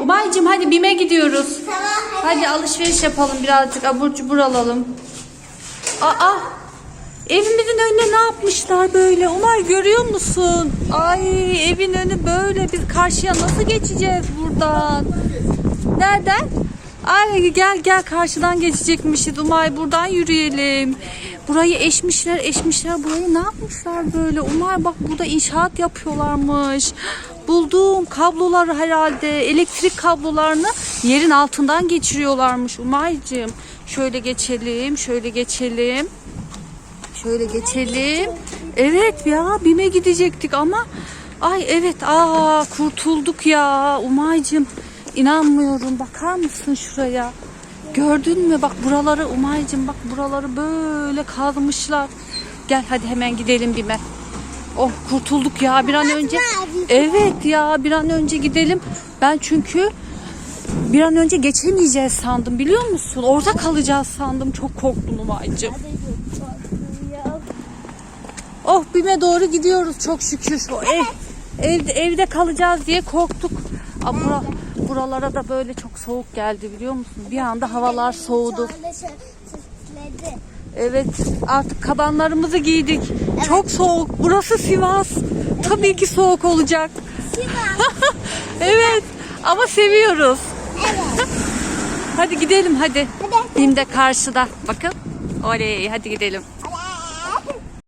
Umay'cığım hadi BİM'e gidiyoruz. Tamam hadi. Hadi alışveriş yapalım birazcık abur cubur alalım. Aa evimizin önüne ne yapmışlar böyle? Umay görüyor musun? Ay evin önü böyle biz karşıya nasıl geçeceğiz buradan? Nereden? Ay gel gel karşıdan geçecekmişiz Umay buradan yürüyelim. Burayı eşmişler eşmişler burayı ne yapmışlar böyle? Umay bak burada inşaat yapıyorlarmış. Buldum kablolar herhalde elektrik kablolarını yerin altından geçiriyorlarmış Umay'cığım. Şöyle geçelim şöyle geçelim. Şöyle geçelim. Evet ya BİM'e gidecektik ama ay evet aa kurtulduk ya Umay'cığım. İnanmıyorum bakar mısın şuraya? Gördün mü bak buraları Umay'cığım bak buraları böyle kazmışlar. Gel hadi hemen gidelim BİM'e. Oh kurtulduk ya bir an önce. Evet ya bir an önce gidelim. Ben çünkü bir an önce geçemeyeceğiz sandım biliyor musun? Orada kalacağız sandım. Çok korktum Umay'cığım. Oh BİM'e doğru gidiyoruz çok şükür. O ev, evde, evde kalacağız diye korktuk. Bura, buralara da böyle çok soğuk geldi biliyor musun? Bir anda havalar soğudu. Evet artık kabanlarımızı giydik. Çok soğuk. Burası Sivas. Tabii ki soğuk olacak. Sivas. Evet ama seviyoruz. Evet. Hadi gidelim hadi. Hadi. De karşıda. Bakın. Oley hadi gidelim.